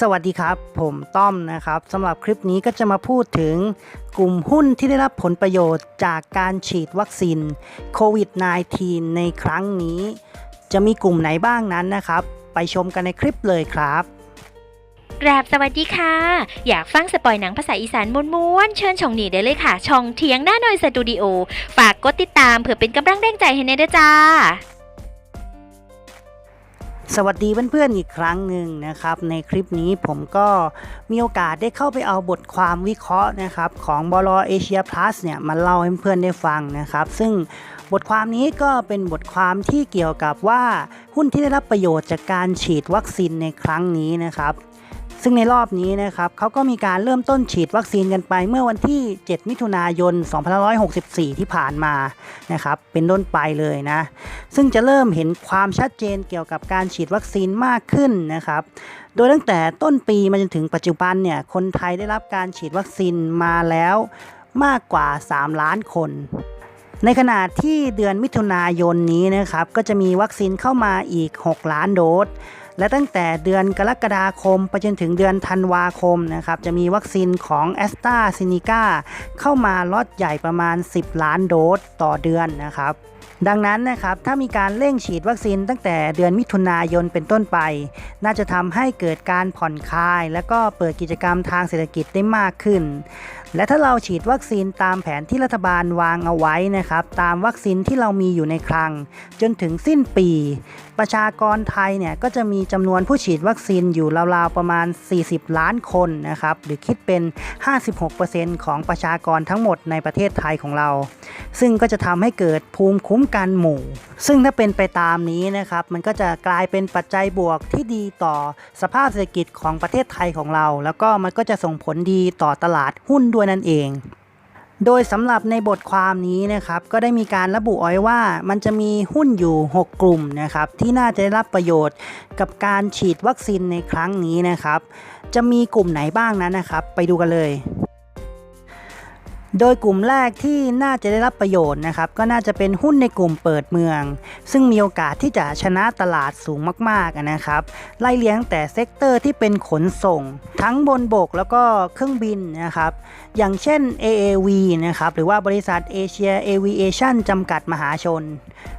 สวัสดีครับ ผมต้อมนะครับสำหรับคลิปนี้ก็จะมาพูดถึงกลุ่มหุ้นที่ได้รับผลประโยชน์จากการฉีดวัคซีนโควิด -19 ในครั้งนี้ จะมีกลุ่มไหนบ้างนั้นนะครับ ไปชมกันในคลิปเลยครับกราบสวัสดีค่ะ อยากฟังสปอยหนังภาษาอีสานม้วนๆเชิญช่องนี้ได้เลยค่ะ ช่องเถียงหน้าหน่อยสตูดิโอ ฝากกดติดตามเพื่อเป็นกำลังแรงใจให้ในเด้จ้า สวัสดีเพื่อนๆอีกครั้งหนึ่งนะครับ ในคลิปนี้ผมก็มีโอกาสได้เข้าไปเอาบทความวิเคราะห์นะครับ ของบลเอเชียพลัสเนี่ยมาเล่าให้เพื่อนๆได้ฟังนะครับ ซึ่งบทความนี้ก็เป็นบทความที่เกี่ยวกับว่าหุ้นที่ได้รับประโยชน์จากการฉีดวัคซีนในครั้งนี้นะครับ ซึ่งในรอบนี้นะครับเขาก็มีการเริ่มต้นฉีดวัคซีนกันไปเมื่อวันที่ 7 มิถุนายน 2564 ที่ผ่านมานะครับเป็นต้นไปเลยนะ ซึ่งจะเริ่มเห็นความชัดเจนเกี่ยวกับการฉีดวัคซีนมากขึ้นนะครับโดยตั้งแต่ต้นปีมาจนถึงปัจจุบันเนี่ยคนไทยได้รับการฉีดวัคซีนมาแล้วมากกว่า 3 ล้านคนในขณะที่เดือนมิถุนายนนี้นะครับ ก็จะมีวัคซีนเข้ามาอีก 6 ล้านโดส และตั้งแต่เดือนกรกฎาคมไปจนถึงเดือนธันวาคมนะครับจะมีวัคซีนของ a s t r a z เซ e c a เข้ามาล็อตใหญ่ประมาณ 10 ล้านโดสต่อเดือนนะครับดังนั้นนะครับถ้ามีการเร่งฉีดวัคซีนตั้งแต่เดือนมิถุนายนเป็นต้นไป น่าจะทำให้เกิดการผ่อนคลาย และก็เปิดกิจกรรมทางเศรษฐกิจได้มากขึ้น และถ้าเราฉีดวัคซีนตามแผนที่รัฐบาลวางเอาไว้นะครับตามวัคซีนที่เรามีอยู่ในคลัง จนถึงสิ้นปี ประชากรไทยเนี่ยก็จะมีจำนวนผู้ฉีดวัคซีนอยู่ราวๆประมาณ 40 ล้านคนนะครับหรือคิดเป็น 56%ของประชากรทั้งหมดในประเทศไทยของเรา ซึ่งก็จะทำให้เกิดภูมิคุ้มกันหมู่ ซึ่งถ้าเป็นไปตามนี้นะครับมันก็จะกลายเป็นปัจจัยบวกที่ดีต่อสภาพเศรษฐกิจของประเทศไทยของเรา แล้วก็มันก็จะส่งผลดีต่อตลาดหุ้นด้วยนั่นเอง โดยสำหรับในบทความนี้นะครับก็ได้มีการระบุเอาไว้ว่ามันจะมีหุ้นอยู่ 6 กลุ่มนะครับที่น่าจะได้รับประโยชน์กับการฉีดวัคซีนในครั้งนี้นะครับ จะมีกลุ่มไหนบ้างนั้นนะครับ ไปดูกันเลย โดยกลุ่มแรกที่น่าจะได้รับประโยชน์นะครับก็น่าจะเป็นหุ้นในกลุ่มเปิดเมือง ซึ่งมีโอกาสที่จะชนะตลาดสูงมากๆนะครับไล่เลี้ยงแต่เซกเตอร์ที่เป็นขนส่ง ทั้งบนบกแล้วก็เครื่องบินนะครับอย่างเช่น AAV นะครับหรือว่าบริษัท Asia Aviation จำกัดมหาชน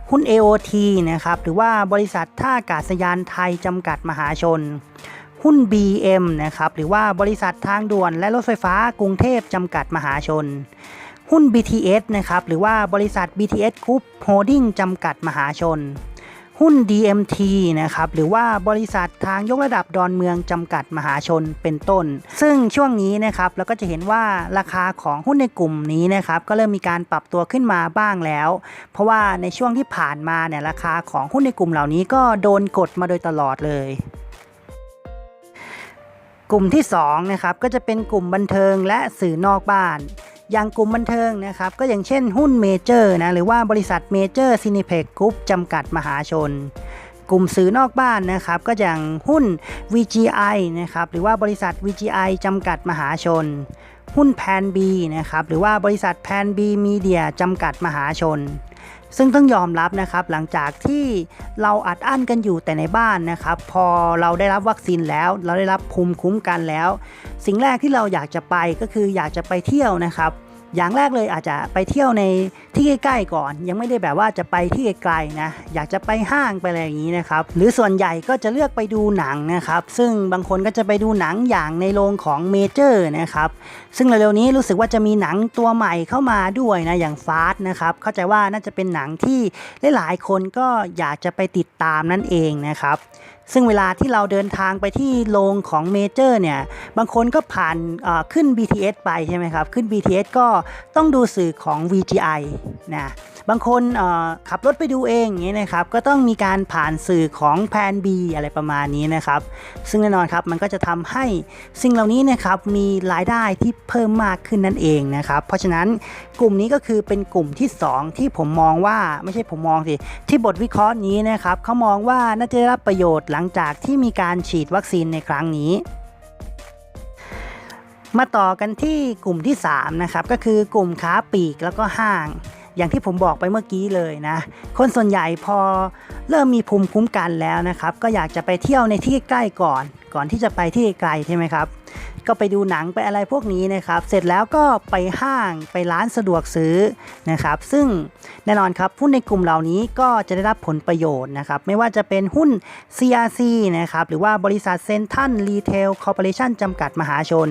หุ้น AOT นะครับหรือว่าบริษัทท่าอากาศยานไทยจำกัดมหาชน หุ้น BM นะครับหรือว่าบริษัททางด่วนและรถไฟฟ้ากรุงเทพจำกัดมหาชน หุ้น BTS นะครับหรือว่าบริษัท BTS Group Holding จำกัดมหาชน หุ้น DMT นะครับหรือว่าบริษัททางยกระดับดอนเมืองจำกัดมหาชนเป็นต้น ซึ่งช่วงนี้นะครับเราก็จะเห็นว่าราคาของหุ้นในกลุ่มนี้นะครับก็เริ่มมีการปรับตัวขึ้นมาบ้างแล้ว เพราะว่าในช่วงที่ผ่านมาเนี่ยราคาของหุ้นในกลุ่มเหล่านี้ก็โดนกดมาโดยตลอดเลย กลุ่มที่2นะครับก็จะเป็นกลุ่มบันเทิงและสื่อนอกบ้าน อย่างกลุ่มบันเทิงนะครับก็อย่างเช่นหุ้นเมเจอร์นะหรือว่าบริษัทเมเจอร์ซินิเพ็กกรุ๊ปจำกัดมหาชน กลุ่มสื่อนอกบ้านนะครับก็อย่างหุ้น VGI นะครับหรือว่าบริษัท VGI จำกัดมหาชน หุ้นแพนบีนะครับหรือว่าบริษัทแพนบีมีเดียจำกัดมหาชน ซึ่งต้องยอมรับนะครับหลังจากที่เราอัดอั้นกันอยู่แต่ในบ้านนะครับ พอเราได้รับวัคซีนแล้ว เราได้รับภูมิคุ้มกันแล้ว สิ่งแรกที่เราอยากจะไปก็คืออยากจะไปเที่ยวนะครับ อย่างแรกเลยอาจจะไปเที่ยวในที่ใกล้ๆก่อน ยังไม่ได้แบบว่าจะไปที่ไกลๆนะอยากจะไปห้างไปอะไรอย่างนี้นะครับหรือส่วนใหญ่ก็จะเลือกไปดูหนังนะครับ ซึ่งบางคนก็จะไปดูหนังอย่างในโรงของเมเจอร์นะครับซึ่งเร็วๆนี้รู้สึกว่าจะมีหนังตัวใหม่เข้ามาด้วยนะอย่างฟาสนะครับเข้าใจว่าน่าจะเป็นหนังที่หลายๆคนก็อยากจะไปติดตามนั่นเองนะครับ ซึ่งเวลาที่เราเดินทางไปที่โรงของเมเจอร์เนี่ย บางคนก็ผ่านขึ้น BTS ไปใช่ไหมครับ ขึ้น BTS ก็ต้องดูสื่อของ VGI นะ บางคนขับรถไปดูเองอย่างนี้นะครับ ก็ต้องมีการผ่านสื่อของแพน B อะไรประมาณนี้นะครับ ซึ่งแน่นอนครับ มันก็จะทำให้สิ่งเหล่านี้นะครับ มีรายได้ที่เพิ่มมากขึ้นนั่นเองนะครับ เพราะฉะนั้นกลุ่มนี้ก็คือเป็นกลุ่มที่ 2 ที่ผมมองว่าไม่ใช่ผมมองสิ ที่บทวิเคราะห์นี้นะครับเขามองว่าน่าจะได้รับประโยชน์หลังจากที่มีการฉีดวัคซีนในครั้งนี้ มาต่อกันที่กลุ่มที่ 3 นะครับ ก็คือกลุ่มค้าปลีกแล้วก็ห้าง อย่างที่ผมบอกไปเมื่อกี้เลยนะ คนส่วนใหญ่พอเริ่มมีภูมิคุ้มกันแล้วนะครับ ก็อยากจะไปเที่ยวในที่ใกล้ก่อน ก่อนที่จะไปที่ไกลใช่ไหมครับ ก็ไปดูหนังไปอะไรพวกนี้นะครับ เสร็จแล้วก็ไปห้างไปร้านสะดวกซื้อนะครับ ซึ่งแน่นอนครับหุ้นในกลุ่มเหล่านี้ก็จะได้รับผลประโยชน์นะครับ ไม่ว่าจะเป็นหุ้น CRC นะครับหรือว่าบริษัทเซนทันรีเทลคอร์ปอเรชั่นจำกัดมหาชน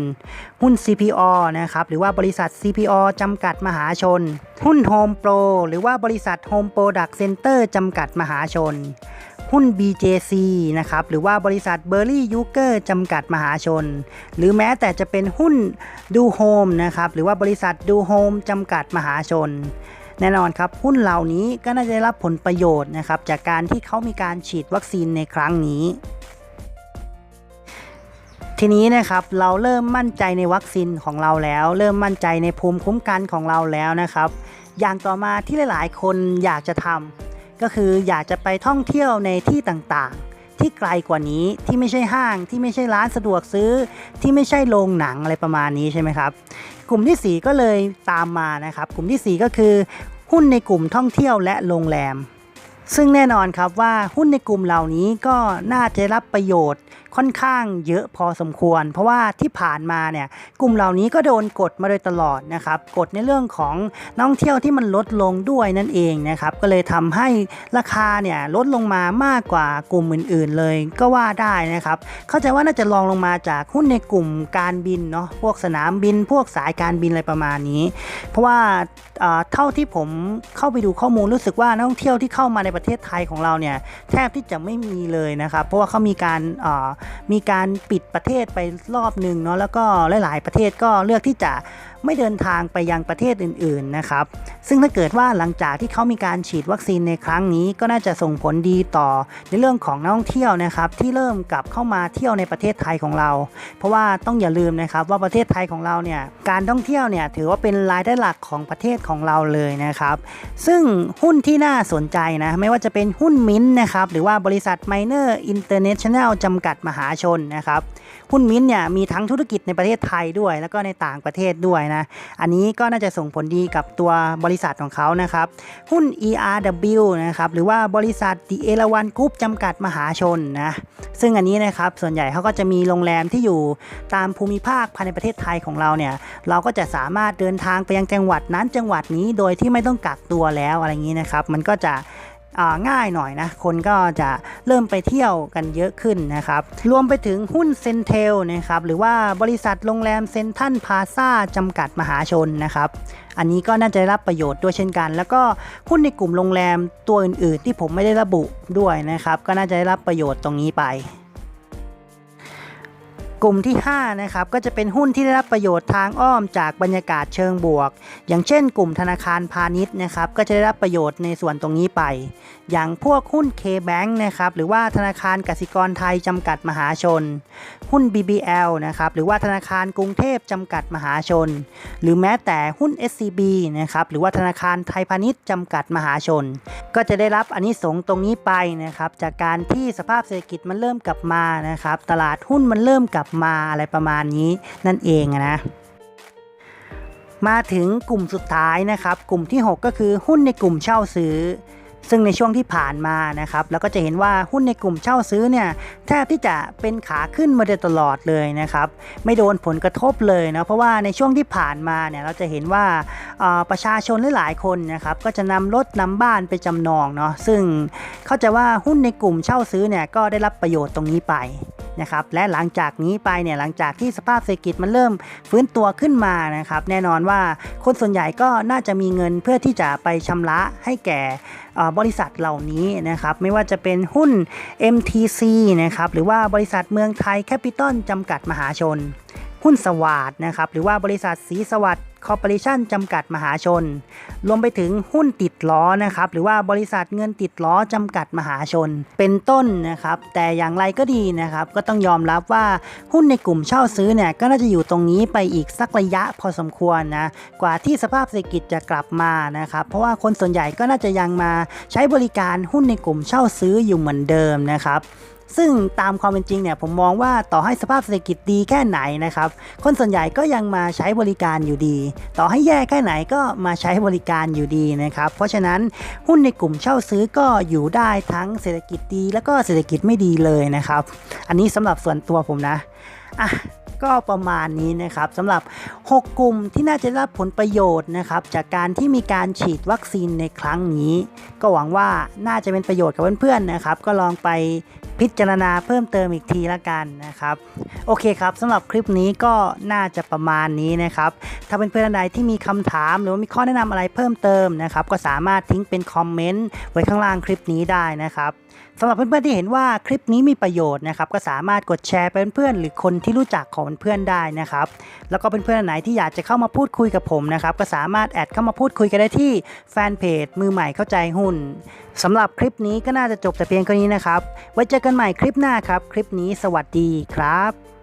หุ้น CPO นะครับหรือว่าบริษัท CPO จำกัดมหาชน หุ้น Home Pro หรือว่าบริษัท Home Product Center จำกัดมหาชน หุ้น BJC นะครับ หรือว่าบริษัท b e r r y y u g e r จำกัดมหาชน หรือแม้แต่จะเป็นหุ้นดูโฮมนะครับ หรือว่าบริษัทดูโฮมจำกัดมหาชน แน่นอนครับ หุ้นเหล่านี้ก็น่าจะได้รับผลประโยชน์นะครับ จากการที่เขามีการฉีดวัคซีนในครั้งนี้ ทีนี้นะครับเราเริ่มมั่นใจในวัคซีนของเราแล้ว เริ่มมั่นใจในภูมิคุ้มกันของเราแล้วนะครับ อย่างต่อมาที่หลาย ๆ คนอยากจะทำ ก็คืออยากจะไปท่องเที่ยวในที่ต่างๆ ที่ไกลกว่านี้ที่ไม่ใช่ห้างที่ไม่ใช่ร้านสะดวกซื้อ ที่ไม่ใช่โรงหนังอะไรประมาณนี้ใช่ไหมครับ กลุ่มที่ 4 ก็เลยตามมานะครับ กลุ่มทีสี่4 ก็คือหุ้นในกลุ่มท่องเที่ยวและโรงแรม ซึ่งแน่นอนครับว่าหุ้นในกลุ่มเหล่านี้ก็น่าจะรับประโยชน์ค่อนข้างเยอะพอสมควร เพราะว่าที่ผ่านมาเนี่ยกลุ่มเหล่านี้ก็โดนกดมาโดยตลอดนะครับกดในเรื่องของนักท่องเที่ยวที่มันลดลงด้วยนั่นเองนะครับก็เลยทำให้ราคาเนี่ยลดลงมามากกว่ากลุ่มอื่น ๆ เลยก็ว่าได้นะครับเข้าใจว่าน่าจะลองลงมาจากหุ้นในกลุ่มการบินเนาะพวกสนามบิน พวกสายการบินอะไรประมาณนี้ เพราะว่าเอ่อเท่าที่ผมเข้าไปดูข้อมูลรู้สึกว่านักท่องเที่ยวที่เข้ามาในประเทศไทยของเราเนี่ยแทบที่จะไม่มีเลยนะครับเพราะว่าเขามีการมีการปิดประเทศไปรอบหนึ่งเนาะแล้วก็หลาย ๆ ประเทศก็เลือกที่จะ ไม่เดินทางไปยังประเทศอื่นๆนะครับ ซึ่งถ้าเกิดว่าหลังจากที่เขามีการฉีดวัคซีนในครั้งนี้ก็น่าจะส่งผลดีต่อในเรื่องของนักท่องเที่ยวนะครับ ที่เริ่มกลับเข้ามาเที่ยวในประเทศไทยของเรา เพราะว่าต้องอย่าลืมนะครับว่าประเทศไทยของเราเนี่ยการท่องเที่ยวเนี่ยถือว่าเป็นรายได้หลักของประเทศของเราเลยนะครับ ซึ่งหุ้นที่น่าสนใจนะไม่ว่าจะเป็นหุ้นมิ้นนะครับหรือว่าบริษัท Miner International จำกัดมหาชนนะครับหุ้นมิ้นเนี่ยมีทั้งธุรกิจในประเทศไทยด้วย แล้วก็ในต่างประเทศด้วยนะ อันนี้ก็น่าจะส่งผลดีกับตัวบริษัทของเขานะครับ หุ้น ERW นะครับ หรือว่าบริษัท The เอราวันกรุ๊ปจำกัดมหาชนนะ ซึ่งอันนี้นะครับ ส่วนใหญ่เขาก็จะมีโรงแรมที่อยู่ตามภูมิภาคภายในประเทศไทยของเราเนี่ย เราก็จะสามารถเดินทางไปยังจังหวัดนั้นจังหวัดนี้โดยที่ไม่ต้องกักตัวแล้วอะไรอย่างนี้นะครับ มันก็จะ ง่ายหน่อยนะ คนก็จะเริ่มไปเที่ยวกันเยอะขึ้นนะครับ รวมไปถึงหุ้นเซนเทลนะครับ หรือว่าบริษัทโรงแรมเซนทันพาซาจำกัดมหาชนนะครับ อันนี้ก็น่าจะได้รับประโยชน์ด้วยเช่นกัน แล้วก็หุ้นในกลุ่มโรงแรมตัวอื่น ๆ ที่ผมไม่ได้ระบุด้วยนะครับ ก็น่าจะได้รับประโยชน์ตรงนี้ไป กลุ่มที่ 5 นะครับ ก็จะเป็นหุ้นที่ได้รับประโยชน์ทางอ้อมจากบรรยากาศเชิงบวก อย่างเช่น กลุ่มธนาคารพาณิชย์นะครับ ก็จะได้รับประโยชน์ในส่วนตรงนี้ไป อย่างพวกหุ้น K-Bank นะครับ หรือว่าธนาคารกสิกรไทยจำกัดมหาชน หุ้น BBL นะครับ หรือว่าธนาคารกรุงเทพจำกัดมหาชน หรือแม้แต่หุ้น SCB นะครับ หรือว่าธนาคารไทยพาณิชย์จำกัดมหาชน ก็จะได้รับอันนี้สงตรงนี้ไปนะครับ จากการที่สภาพเศรษฐกิจมันเริ่มกลับมา นะครับ ตลาดหุ้นมันเริ่มกลับมาอะไรประมาณนี้นั่นเองนะมาถึงกลุ่มสุดท้ายนะครับ กลุ่มที่ 6 ก็คือหุ้นในกลุ่มเช่าซื้อ ซึ่งในช่วงที่ผ่านมานะครับเราก็จะเห็นว่าหุ้นในกลุ่มเช่าซื้อเนี่ยแทบที่จะเป็นขาขึ้นมาโดยตลอดเลยนะครับ ไม่โดนผลกระทบเลยนะเพราะว่าในช่วงที่ผ่านมาเนี่ยเราจะเห็นว่าประชาชนหลายๆคนนะครับก็จะนำรถนำบ้านไปจำนองเนาะซึ่งเข้าใจว่าหุ้นในกลุ่มเช่าซื้อเนี่ยก็ได้รับประโยชน์ตรงนี้ไป นะครับและหลังจากนี้ไปเนี่ยหลังจากที่สภาพเศรษฐกิจมันเริ่มฟื้นตัวขึ้นมานะครับแน่นอนว่าคนส่วนใหญ่ก็น่าจะมีเงินเพื่อที่จะไปชำระให้แก่บริษัทเหล่านี้นะครับไม่ว่าจะเป็นหุ้น MTC นะครับหรือว่าบริษัทเมืองไทยแคปิตอลจำกัดมหาชน หุ้นสวัสดนะครับหรือว่าบริษัทสีสวัสด์ คอร์ปอเรชันจำกัดมหาชน รวมไปถึงหุ้นติดล้อนะครับ หรือว่าบริษัทเงินติดล้อจำกัดมหาชน เป็นต้นนะครับ แต่อย่างไรก็ดีนะครับ ก็ต้องยอมรับว่าหุ้นในกลุ่มเช่าซื้อเนี่ยก็น่าจะอยู่ตรงนี้ไปอีกสักระยะพอสมควรนะ กว่าที่สภาพเศรษฐกิจจะกลับมานะครับ เพราะว่าคนส่วนใหญ่ก็น่าจะยังมาใช้บริการหุ้นในกลุ่มเช่าซื้ออยู่เหมือนเดิมนะครับ ซึ่งตามความเป็นจริงเนี่ยผมมองว่าต่อให้สภาพเศรษฐกิจดีแค่ไหนนะครับ คนส่วนใหญ่ก็ยังมาใช้บริการอยู่ดี ต่อให้แย่แค่ไหนก็มาใช้บริการอยู่ดีนะครับ เพราะฉะนั้นหุ้นในกลุ่มเช่าซื้อก็อยู่ได้ทั้งเศรษฐกิจดี แล้วก็เศรษฐกิจไม่ดีเลยนะครับ อันนี้สำหรับส่วนตัวผมนะอะก็ประมาณนี้นะครับสำหรับ 6 กลุ่มที่น่าจะได้รับผลประโยชน์นะครับ จากการที่มีการฉีดวัคซีนในครั้งนี้ ก็หวังว่าน่าจะเป็นประโยชน์กับเพื่อนๆนะครับ ก็ลองไป พิจารณาเพิ่มเติมอีกทีละกันนะครับ โอเคครับสำหรับคลิปนี้ก็น่าจะประมาณนี้นะครับ ถ้าเป็นเพื่อนใดที่มีคำถามหรือว่ามีข้อแนะนำอะไรเพิ่มเติมนะครับ ก็สามารถทิ้งเป็นคอมเมนต์ไว้ข้างล่างคลิปนี้ได้นะครับ สำหรับเพื่อนๆที่เห็นว่าคลิปนี้มีประโยชน์นะครับก็สามารถกดแชร์ไปเพื่อนๆหรือคนที่รู้จักของเพื่อนๆได้นะครับแล้วก็เป็นเพื่อนๆไหนที่อยากจะเข้ามาพูดคุยกับผมนะครับก็สามารถแอดเข้ามาพูดคุยกันได้ที่แฟนเพจมือใหม่เข้าใจหุ้นสำหรับคลิปนี้ก็น่าจะจบแต่เพียงเท่านี้นะครับไว้เจอกันใหม่คลิปหน้าครับ คลิปนี้สวัสดีครับ